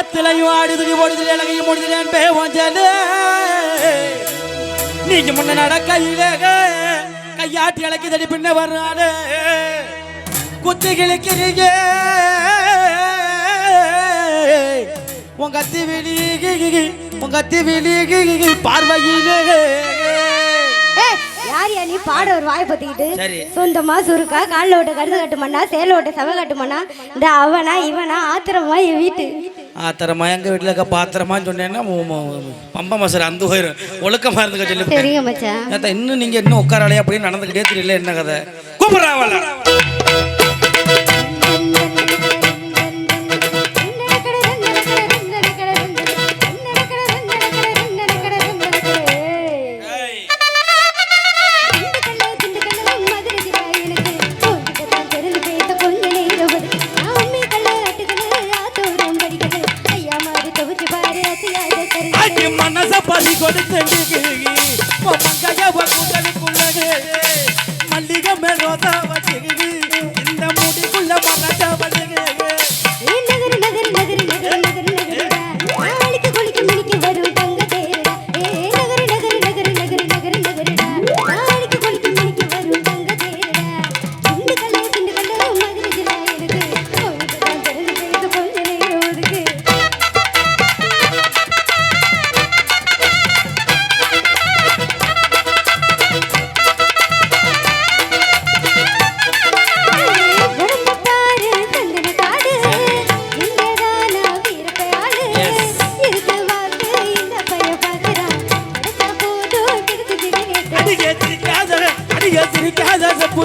ஆத்துலையும் ஆடுதுடி ஓடுதுடி இலகையும் முடிதுலேன் பே வஞ்சலே நீங்க முன்ன நடக்கையிலே கையாட்டி இலக்குதடி பின்ன வர்றாளே. குத்தி கிழக்கிறீங்க உங்க அத்தி வெளி உங்க அத்தி வெளி பார்வையிலே ஏய், யார் யா நீ? பாட ஒரு வாய் பத்திக்கிட்டு. சொந்தமா சுருக்கா காலில் ஓட்ட கருது கட்டுமண்ணா சேல ஓட்ட செவ கட்டுமண்ணா. இந்த அவனா இவனா ஆத்திரமா என் வீட்டு. ஆத்திரமா எங்க வீட்டில் இருக்க பாத்திரமான்னு சொன்னேன்னா பம்ப மசர் அந்த போயிடும் ஒழுக்கமா இருந்துக்க சொல்லி இன்னும் நீங்க இன்னும் உட்காராளே அப்படின்னு நடந்துக்கிட்டே தெரியல என்ன கதை? கூப்பிடுறாவல அடி மனச பலி கொடுத்து மங்கைய கூட்டணிக்குள்ளது மல்லிகை மேலோதா வச்சு இந்த முடிக்குள்ள மனச வச்சு நகர் நகர் நகர். அடிய சிரிக்காத செப்பு